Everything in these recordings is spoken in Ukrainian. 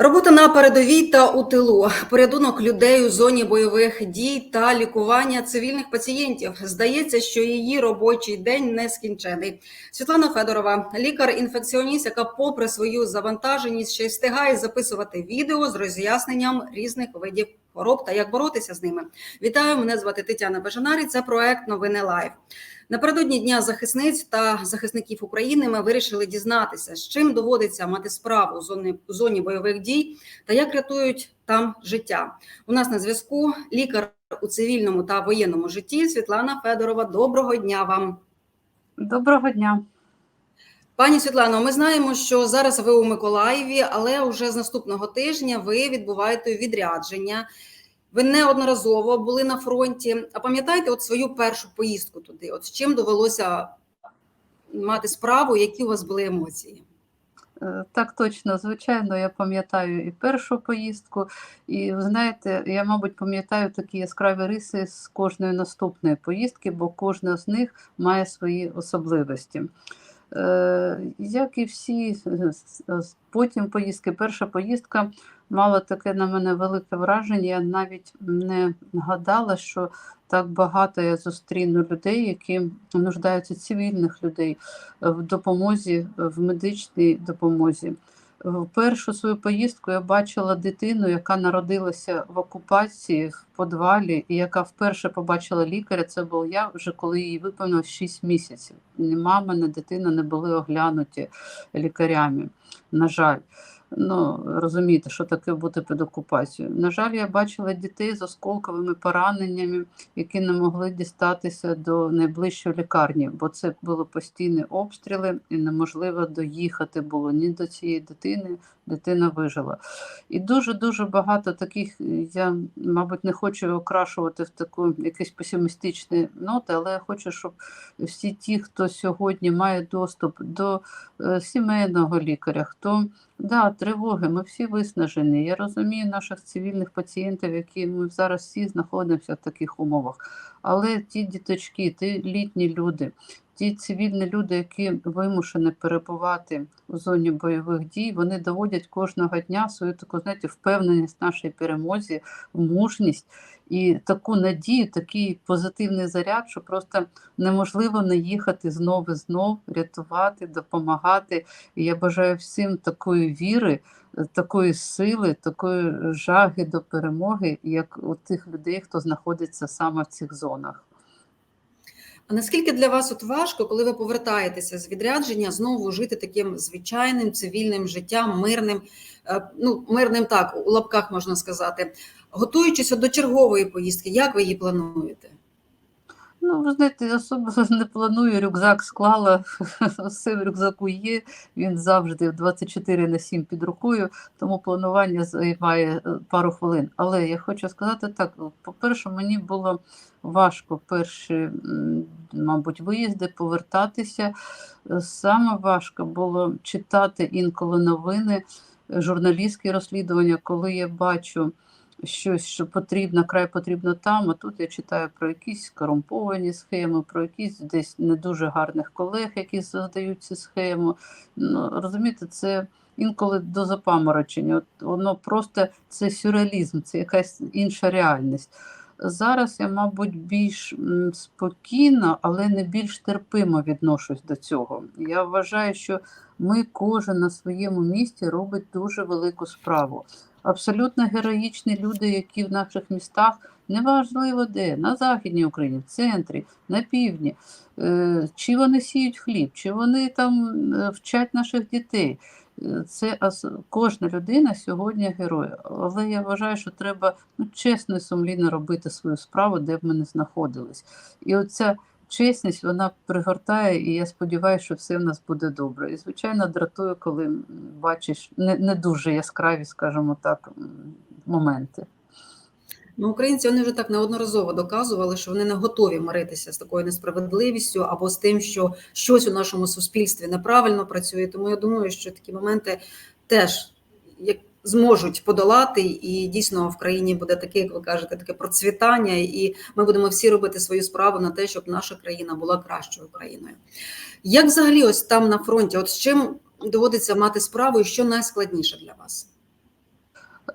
Робота на передовій та у тилу, порятунок людей у зоні бойових дій та лікування цивільних пацієнтів. Здається, що її робочий день нескінчений. Світлана Федорова, лікар-інфекціоніст, яка, попри свою завантаженість, ще й встигає записувати відео з роз'ясненням різних видів хвороб та як боротися з ними. Вітаю! Мене звати Тетяна Бежанарі. Це проект Новини Лайв. Напередодні дня захисниць та захисників України ми вирішили дізнатися, з чим доводиться мати справу у зоні, у зоні бойових дій та як рятують там життя. У нас на зв'язку лікар у цивільному та воєнному житті Світлана Федорова. Доброго дня вам. Доброго дня. Пані Світлано, ми знаємо, що зараз ви у Миколаєві, але вже з наступного тижня ви відбуваєте відрядження. Ви неодноразово були на фронті. А пам'ятаєте, от свою першу поїздку туди? От з чим довелося мати справу? Які у вас були емоції? Е, Так точно, звичайно, я пам'ятаю і першу поїздку, і ви знаєте, я, мабуть, пам'ятаю такі яскраві риси з кожної наступної поїздки, бо кожна з них має свої особливості. Е, Як і всі потім поїздки, перша поїздка мала таке на мене велике враження. Я навіть не гадала, що так багато я зустріну людей, які нуждаються цивільних людей в допомозі, в медичній допомозі. В першу свою поїздку я бачила дитину, яка народилася в окупації в подвалі, і яка вперше побачила лікаря. Це був я вже коли їй виповнилось 6 місяців. Ні мама, ні дитина не були оглянуті лікарями. На жаль. Ну, розумієте, що таке бути під окупацією. На жаль, я бачила дітей з осколковими пораненнями, які не могли дістатися до найближчої лікарні, бо це були постійні обстріли, і неможливо доїхати було ні до цієї дитини. Дитина вижила. І дуже-дуже багато таких, я, мабуть, не хочу окрашувати в таку якісь песимістичні ноти, але я хочу, щоб всі ті, хто сьогодні має доступ до е, сімейного лікаря, хто Да, тривоги, ми всі виснажені. Я розумію наших цивільних пацієнтів, які ми зараз всі знаходимося в таких умовах. Але ті діточки, ті літні люди, ті цивільні люди, які вимушені перебувати у зоні бойових дій, вони доводять кожного дня свою таку, знаєте, впевненість в нашій перемозі, мужність і таку надію, такий позитивний заряд, що просто неможливо не їхати знов і знов, рятувати, допомагати. І я бажаю всім такої віри, такої сили, такої жаги до перемоги, як у тих людей, хто знаходиться саме в цих зонах. А наскільки для вас от важко, коли ви повертаєтеся з відрядження, знову жити таким звичайним цивільним життям, мирним, е, ну мирним так у лапках можна сказати, готуючись до чергової поїздки, як ви її плануєте? Ну, ви знаєте, я особо не планую, рюкзак склала, все в рюкзаку є, він завжди 24 на 7 під рукою, тому планування займає е, пару хвилин. Але я хочу сказати так: по-перше, мені було важко перші, мабуть, виїзди, повертатися. Саме важко було читати інколи новини, журналістські розслідування, коли я бачу щось, що потрібно, край потрібно там. А тут я читаю про якісь корумповані схеми, про якісь десь не дуже гарних колег, які задають ці схеми. Ну, розумієте, це інколи до запаморочення. От воно просто це сюрреалізм, це якась інша реальність. Зараз я, мабуть, більш спокійно, але не більш терпимо відношусь до цього. Я вважаю, що ми кожен на своєму місці робить дуже велику справу абсолютно героїчні люди, які в наших містах, неважливо де, на Західній Україні, в центрі, на півдні, е, чи вони сіють хліб, чи вони там е, вчать наших дітей. Е, Це кожна людина сьогодні герой. Але я вважаю, що треба ну, чесно і сумлінно робити свою справу, де б ми не знаходились. І оця чесність вона пригортає, і я сподіваюся, що все в нас буде добре. І, звичайно, дратує, коли бачиш не, не дуже яскраві, скажімо так, моменти. Ну, українці вони вже так неодноразово доказували, що вони не готові миритися з такою несправедливістю або з тим, що щось у нашому суспільстві неправильно працює. Тому я думаю, що такі моменти теж як зможуть подолати, і дійсно в країні буде таке, як ви кажете, таке процвітання, і ми будемо всі робити свою справу на те, щоб наша країна була кращою країною. Як взагалі, ось там на фронті, от з чим доводиться мати справу, і що найскладніше для вас?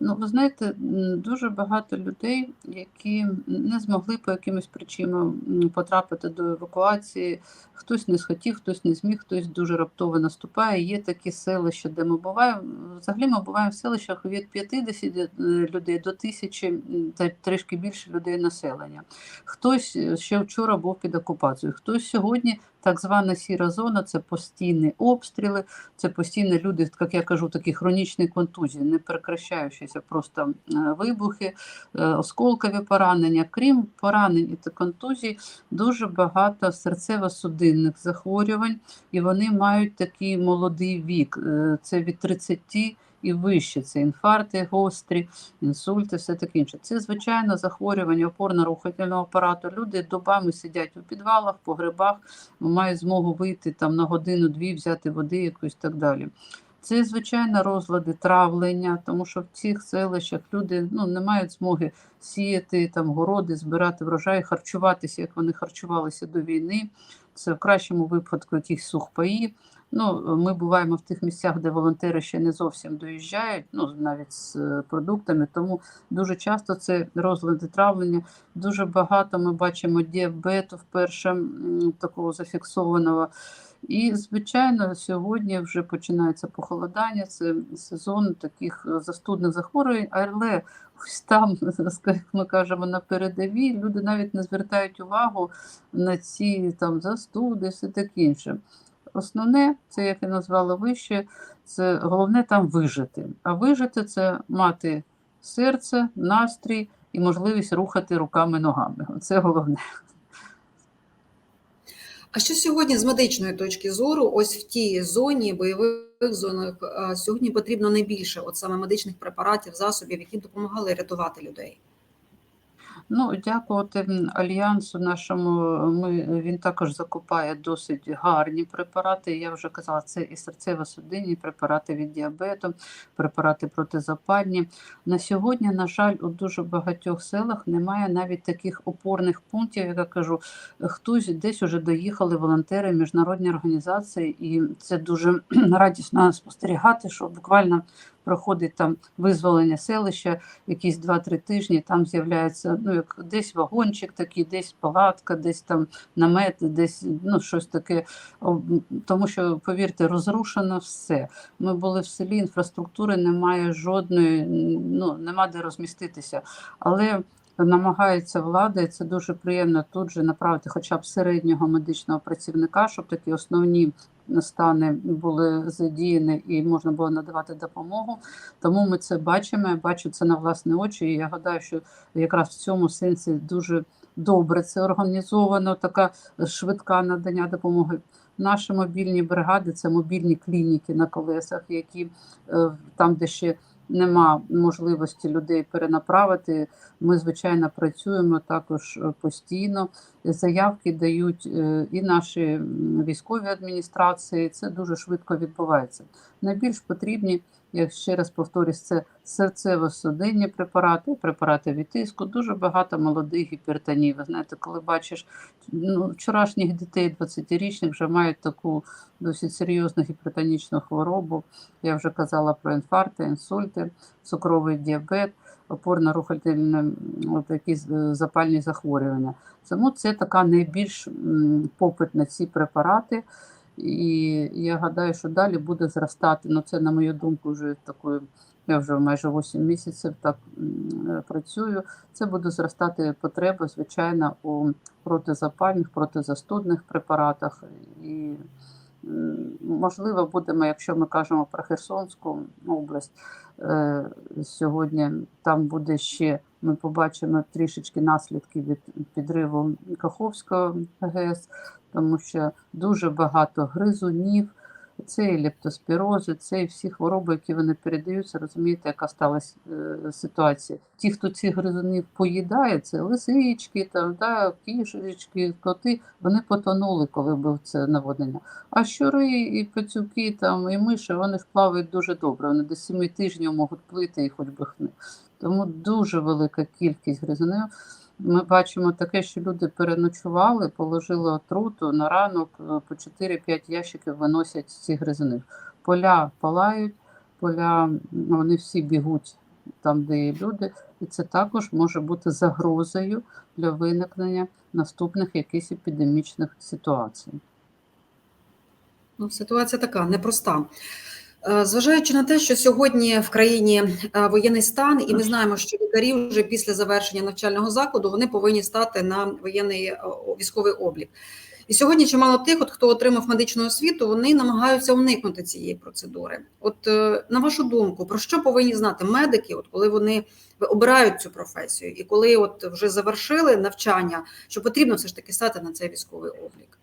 Ну, ви знаєте, дуже багато людей, які не змогли по якимось причинам потрапити до евакуації. Хтось не схотів, хтось не зміг, хтось дуже раптово наступає. Є такі селища, де ми буваємо. Взагалі ми буваємо в селищах від 50 е, людей до тисячі та трішки більше людей населення. Хтось е, ще вчора був під окупацією, хтось сьогодні. Так звана сіра зона це постійні обстріли, це постійно люди, як я кажу, такі хронічні контузії, не прекращаючіся просто е, вибухи, е, осколкові поранення. Крім поранень та контузій, дуже багато серцево-судинних захворювань, і вони мають такий молодий вік. Е, Це від 30 і вище. Це інфаркти гострі, інсульти, все таке інше. Це звичайно захворювання опорно-рухательного апарату. Люди добами сидять у підвалах, погребах, мають змогу вийти там на годину-дві, взяти води якусь так далі. Це, звичайно, розлади травлення, тому що в цих селищах люди ну, не мають змоги сіяти там городи, збирати врожай, харчуватися, як вони харчувалися до війни. Це в кращому випадку якісь сухпаї. Ну, ми буваємо в тих місцях, де волонтери ще не зовсім доїжджають, ну навіть з е, продуктами. Тому дуже часто це розлади травлення. Дуже багато ми бачимо діабету вперше такого зафіксованого. І, звичайно, сьогодні вже починається похолодання, це сезон таких е, застудних захворювань, але ось там, як ми кажемо, на передовій люди навіть не звертають увагу на ці там застуди, все таке інше. Основне, це як я назвала вище, це головне там вижити. А вижити це мати серце, настрій і можливість рухати руками ногами. Це головне. А що сьогодні з медичної точки зору, ось в тій зоні, бойових зонах, сьогодні потрібно найбільше, от саме медичних препаратів, засобів, які допомагали рятувати людей? Ну, дякувати альянсу нашому. Ми він також закупає досить гарні препарати. Я вже казала, це і серцево-судинні препарати від діабету, препарати протизапальні. На сьогодні, на жаль, у дуже багатьох селах немає навіть таких опорних пунктів, як я кажу, хтось десь уже доїхали волонтери, міжнародні організації, і це дуже радісно спостерігати, що буквально проходить там визволення селища, якісь 2-3 тижні, там з'являється ну, як десь вагончик такий, десь палатка, десь там намет, десь ну, щось таке. Тому що, повірте, розрушено все. Ми були в селі, інфраструктури немає жодної, ну, нема де розміститися. Але намагається влада, і це дуже приємно тут же направити хоча б середнього медичного працівника, щоб такі основні стани були задіяні і можна було надавати допомогу. Тому ми це бачимо. Я бачу це на власні очі. І я гадаю, що якраз в цьому сенсі дуже добре це організовано, така швидка надання допомоги. Наші мобільні бригади це мобільні клініки на колесах, які е, там, де ще нема можливості людей перенаправити. Ми, звичайно, працюємо також е, постійно. Заявки дають е, і наші військові адміністрації. Це дуже швидко відбувається. Найбільш потрібні, я ще раз повторюсь, це серцево-судинні препарати, препарати від тиску. Дуже багато молодих гіпертоній. Ви знаєте, коли бачиш ну, вчорашніх дітей 20-річних вже мають таку досить серйозну гіпертонічну хворобу. Я вже казала про інфаркти, інсульти, цукровий діабет, опорно-рухательні от такі запальні захворювання. Тому це така найбільш попит на ці препарати. І я гадаю, що далі буде зростати. Ну, це, на мою думку, вже такою. Я вже майже 8 місяців так е, працюю. Це буде зростати потреба, звичайно, у протизапальних, протизастудних препаратах. І можливо, будемо, якщо ми кажемо про Херсонську область, е, сьогодні там буде ще, ми побачимо трішечки наслідки від підриву Каховського ГЕС, тому що дуже багато гризунів. Це і лептоспірози, це і всі хвороби, які вони передаються. Розумієте, яка сталася е, ситуація. Ті, хто ці гризунів поїдає, це лисички, там, да, кішечки, коти, вони потонули, коли був це наводнення. А щури і пацюки, там, і миші, вони ж плавають дуже добре. Вони до семи тижнів можуть плити і хоч би хни. Тому дуже велика кількість гризунів. Ми бачимо таке, що люди переночували, положили отруту на ранок е, по 4-5 ящиків виносять ці гризуни. Поля палають, поля вони всі бігуть там, де є люди, і це також може бути загрозою для виникнення наступних якихось епідемічних ситуацій. Ну, ситуація така непроста. Е, Зважаючи на те, що сьогодні в країні е, воєнний стан, і ми знаємо, що лікарі вже після завершення навчального закладу вони повинні стати на воєнний е, військовий облік. І сьогодні чимало тих, от, хто отримав медичну освіту, вони намагаються уникнути цієї процедури. От на вашу думку, про що повинні знати медики, от коли вони обирають цю професію, і коли от вже завершили навчання, що потрібно все ж таки стати на цей військовий облік?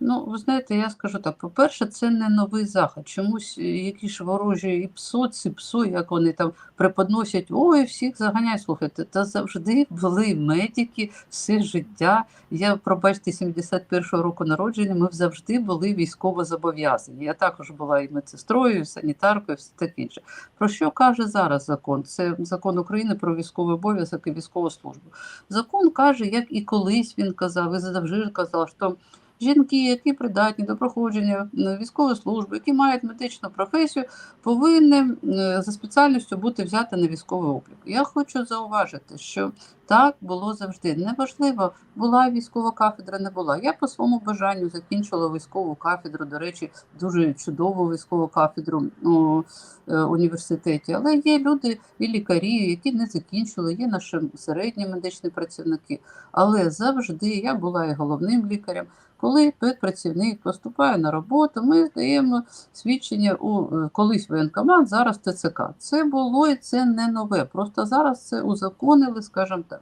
Ну, ви знаєте, я скажу так: по-перше, це не новий захід. Чомусь е, які ж ворожі і псо, ці псо, як вони там преподносять, ой, всіх заганяють. Слухайте, та завжди були медики все життя. Я, пробачте, 71-го року народження, ми завжди були військово зобов'язані. Я також була і медсестрою, і санітаркою, і все таке інше. Про що каже зараз закон? Це закон України про військовий обов'язок і військову службу. Закон каже, як і колись він казав, і завжди казав, що жінки, які придатні до проходження е, військової служби, які мають медичну професію, повинні е, за спеціальністю бути взяті на військовий облік. Я хочу зауважити, що так було завжди. Неважливо, була військова кафедра, не була. Я по своєму бажанню закінчила військову кафедру, до речі, дуже чудову військову кафедру у е, університеті. Але є люди і лікарі, які не закінчили, є наші середні медичні працівники. Але завжди я була і головним лікарем. Коли працівник поступає на роботу, ми здаємо свідчення у е, колись воєнкомат, зараз ТЦК. Це було і це не нове. Просто зараз це узаконили, скажімо так.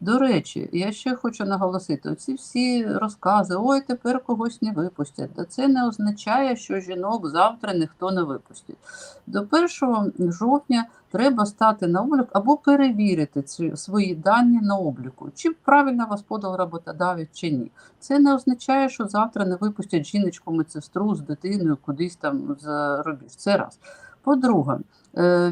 До речі, я ще хочу наголосити: оці всі розкази, ой, тепер когось не випустять. Та це не означає, що жінок завтра ніхто не випустить. До 1 жовтня треба стати на облік або перевірити ці свої дані на обліку, чи правильно вас подав роботодавець чи ні. Це не означає, що завтра не випустять жіночку медсестру з дитиною кудись там за рубіж. Це раз. По-друге,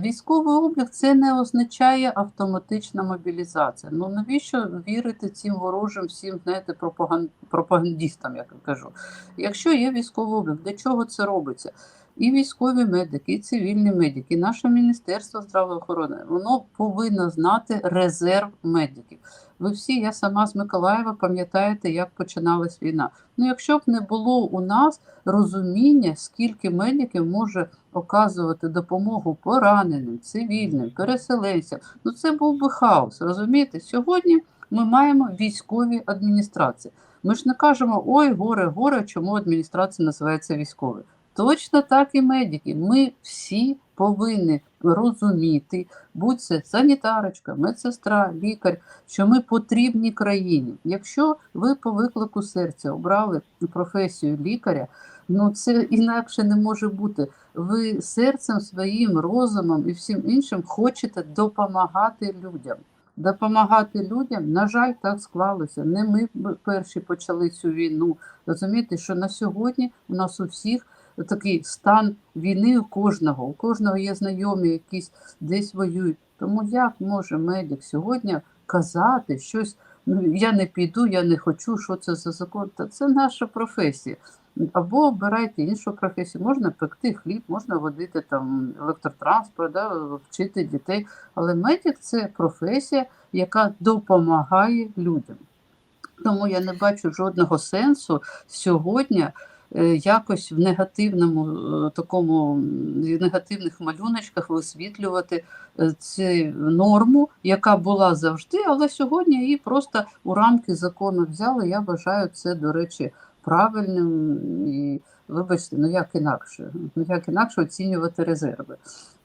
військовий облік це не означає автоматична мобілізація. Ну навіщо вірити цим ворожим всім, знаєте, пропаган- пропагандістам, як я кажу. Якщо є військовий облік, для чого це робиться? І військові медики, і цивільні медики, і наше Міністерство здравоохорони, воно повинно знати резерв медиків. Ви всі, я сама з Миколаєва, пам'ятаєте, як починалась війна. Ну, якщо б не було у нас розуміння, скільки медиків може оказувати допомогу пораненим, цивільним, переселенцям, ну це був би хаос. Розумієте? Сьогодні ми маємо військові адміністрації. Ми ж не кажемо ой, горе, горе, чому адміністрація називається військовою. Точно так і медики. Ми всі повинні розуміти, будь це санітарочка, медсестра, лікар, що ми потрібні країні. Якщо ви по виклику серця обрали професію лікаря, ну це інакше не може бути. Ви серцем своїм, розумом і всім іншим хочете допомагати людям. Допомагати людям, на жаль, так склалося. Не ми перші почали цю війну. Розумієте, що на сьогодні у нас у всіх такий стан війни у кожного. У кожного є знайомі, якісь десь воюють. Тому як може медик сьогодні казати щось? Ну я не піду, я не хочу, що це за закон? Та це наша професія. Або обирайте іншу професію. Можна пекти хліб, можна водити там електротранспорт, да, вчити дітей. Але медик це професія, яка допомагає людям. Тому я не бачу жодного сенсу сьогодні якось в негативному е, такому в негативних малюночках висвітлювати е, цю норму, яка була завжди, але сьогодні її просто у рамки закону взяли. Я вважаю це, до речі, правильним і вибачте, ну як інакше, ну як інакше оцінювати резерви.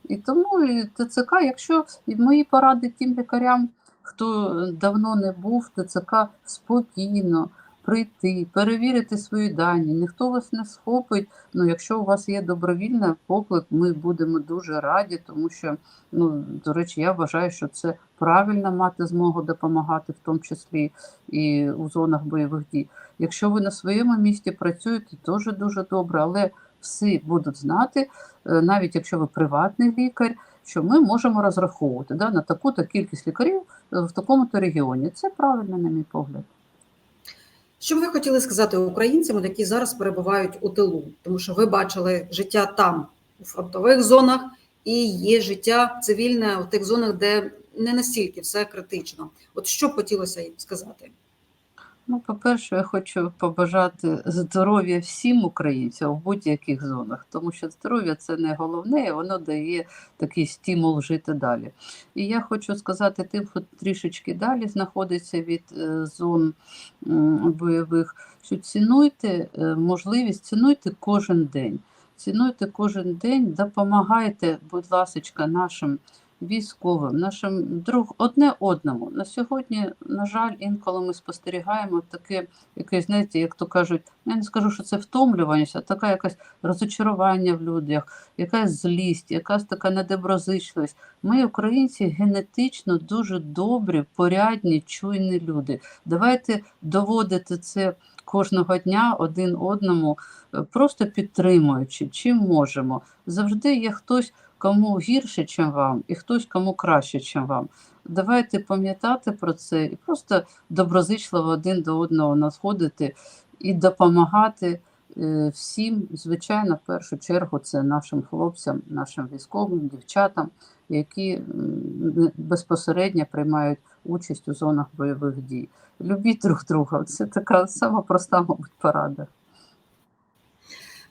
І тому і ТЦК, якщо і мої поради тим лікарям, хто давно не був ТЦК, спокійно прийти, перевірити свої дані. Ніхто вас не схопить. Ну, якщо у вас є добровільний поклик, ми будемо дуже раді, тому що, ну, до речі, я вважаю, що це правильно мати змогу допомагати, в тому числі і у зонах бойових дій. Якщо ви на своєму місці працюєте, теж дуже добре, але всі будуть знати, е, навіть якщо ви приватний лікар, що ми можемо розраховувати да, на таку-то кількість лікарів е, в такому-то регіоні. Це правильно, на мій погляд. Що б ви хотіли сказати українцям, які зараз перебувають у тилу? Тому що ви бачили життя там, у фронтових зонах, і є життя цивільне у тих зонах, де не настільки все критично. От що б хотілося їм сказати? Ну, по-перше, я хочу побажати здоров'я всім українцям в будь-яких зонах, тому що здоров'я це не головне, і воно дає такий стимул жити далі. І я хочу сказати тим, хто трішечки далі знаходиться від е, зон бойових, що цінуйте е, можливість, цінуйте кожен день. Цінуйте кожен день, допомагайте, будь ласка, нашим військовим, нашим друг одне одному. На сьогодні, на жаль, інколи ми спостерігаємо таке, якесь, знаєте, як то кажуть, я не скажу, що це втомлюваність, а така якась розочарування в людях, якась злість, якась така недоброзичливість. Ми, українці, генетично дуже добрі, порядні, чуйні люди. Давайте доводити це кожного дня один одному, е, просто підтримуючи, чим можемо. Завжди є хтось, кому гірше, ніж вам, і хтось, кому краще, ніж вам. Давайте пам'ятати про це і просто доброзичливо один до одного надходити і допомагати е, всім, звичайно, в першу чергу, це нашим хлопцям, нашим військовим, дівчатам, які безпосередньо приймають участь у зонах бойових дій. Любіть друг друга. Це така сама проста, мабуть, порада.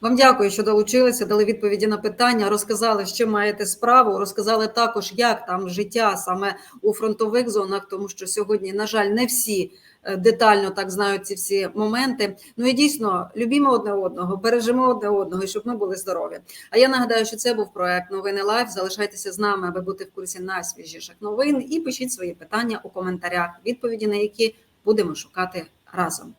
Вам дякую, що долучилися, дали відповіді на питання, розказали, з чим маєте справу. Розказали також, як там життя саме у фронтових зонах, тому що сьогодні, на жаль, не всі е, детально так знають ці всі моменти. Ну і дійсно любімо одне одного, бережемо одне одного, щоб ми були здорові. А я нагадаю, що це був проект Новини Лайф. Залишайтеся з нами, аби бути в курсі найсвіжіших новин. І пишіть свої питання у коментарях, відповіді на які будемо шукати разом.